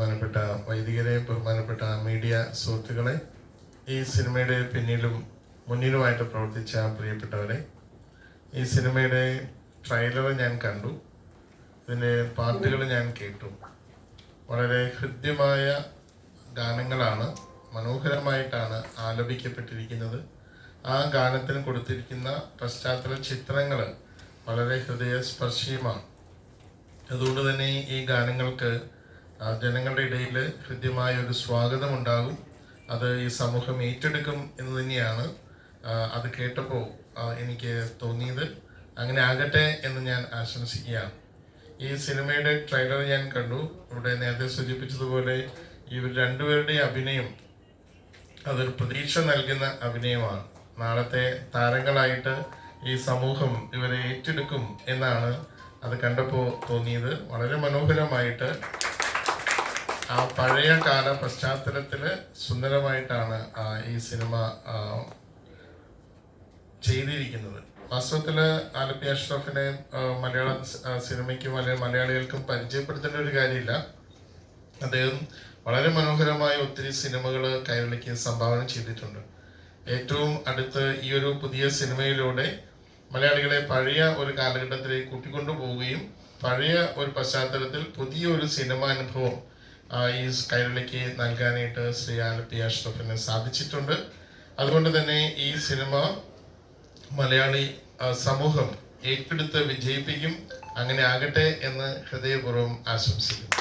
ബഹുമാനപ്പെട്ട വൈദികരെ ബഹുമാനപ്പെട്ട മീഡിയ സുഹൃത്തുക്കളെ ഈ സിനിമയുടെ പിന്നിലും മുന്നിലുമായിട്ട് പ്രവർത്തിച്ച പ്രിയപ്പെട്ടവരെ ഈ സിനിമയുടെ ട്രെയിലർ ഞാൻ കണ്ടു. ഇതിന്റെ പാട്ടുകൾ ഞാൻ കേട്ടു. വളരെ ഹൃദ്യമായ ഗാനങ്ങളാണ് മനോഹരമായിട്ടാണ് ആലപിക്കപ്പെട്ടിരിക്കുന്നത്. ആ ഗാനത്തിന് കൊടുത്തിരിക്കുന്ന പശ്ചാത്തല ചിത്രങ്ങൾ വളരെ ഹൃദയസ്പർശിയുമാണ്. അതുകൊണ്ട് തന്നെ ഈ ഗാനങ്ങൾക്ക് ജനങ്ങളുടെ ഇടയിൽ ഹൃദ്യമായ ഒരു സ്വാഗതം ഉണ്ടാകും അത് ഈ സമൂഹം ഏറ്റെടുക്കും എന്ന് തന്നെയാണ് അത് കേട്ടപ്പോൾ എനിക്ക് തോന്നിയത്. അങ്ങനെ ആകട്ടെ എന്ന് ഞാൻ ആശംസിക്കുകയാണ്. ഈ സിനിമയുടെ ട്രെയിലർ ഞാൻ കണ്ടു. ഇവിടെ നേരത്തെ സൂചിപ്പിച്ചതുപോലെ ഇവർ രണ്ടുപേരുടെ അഭിനയം അതൊരു പ്രതീക്ഷ നൽകുന്ന അഭിനയമാണ്. നാളത്തെ താരങ്ങളായിട്ട് ഈ സമൂഹം ഇവരെ ഏറ്റെടുക്കും എന്നാണ് അത് കണ്ടപ്പോൾ തോന്നിയത്. വളരെ മനോഹരമായിട്ട് ആ പഴയ കാല പശ്ചാത്തലത്തിൽ സുന്ദരമായിട്ടാണ് ഈ സിനിമ ചെയ്തിരിക്കുന്നത്. വാസ്തവത്തിൽ ആലപ്പി അഷ്റഫിനെ മലയാള സിനിമയ്ക്കും അല്ലെങ്കിൽ മലയാളികൾക്കും പരിചയപ്പെടുത്തേണ്ട ഒരു കാര്യമില്ല. അദ്ദേഹം വളരെ മനോഹരമായ ഒത്തിരി സിനിമകൾ കൈരളിക്ക് സംഭാവന ചെയ്തിട്ടുണ്ട്. ഏറ്റവും അടുത്ത് ഈ ഒരു പുതിയ സിനിമയിലൂടെ മലയാളികളെ പഴയ ഒരു കാലഘട്ടത്തിലേക്ക് കൂട്ടിക്കൊണ്ടു പോവുകയും പഴയ ഒരു പശ്ചാത്തലത്തിൽ പുതിയ ഒരു സിനിമ അനുഭവം ഈ കൈരളിക്ക് നൽകാനായിട്ട് ശ്രീ ആലപ്പി അഷ്റഫിന് സാധിച്ചിട്ടുണ്ട്. അതുകൊണ്ട് തന്നെ ഈ സിനിമ മലയാളി സമൂഹം ഏറ്റെടുത്ത് വിജയിപ്പിക്കും. അങ്ങനെ ആകട്ടെ എന്ന് ഹൃദയപൂർവം ആശംസിക്കുന്നു.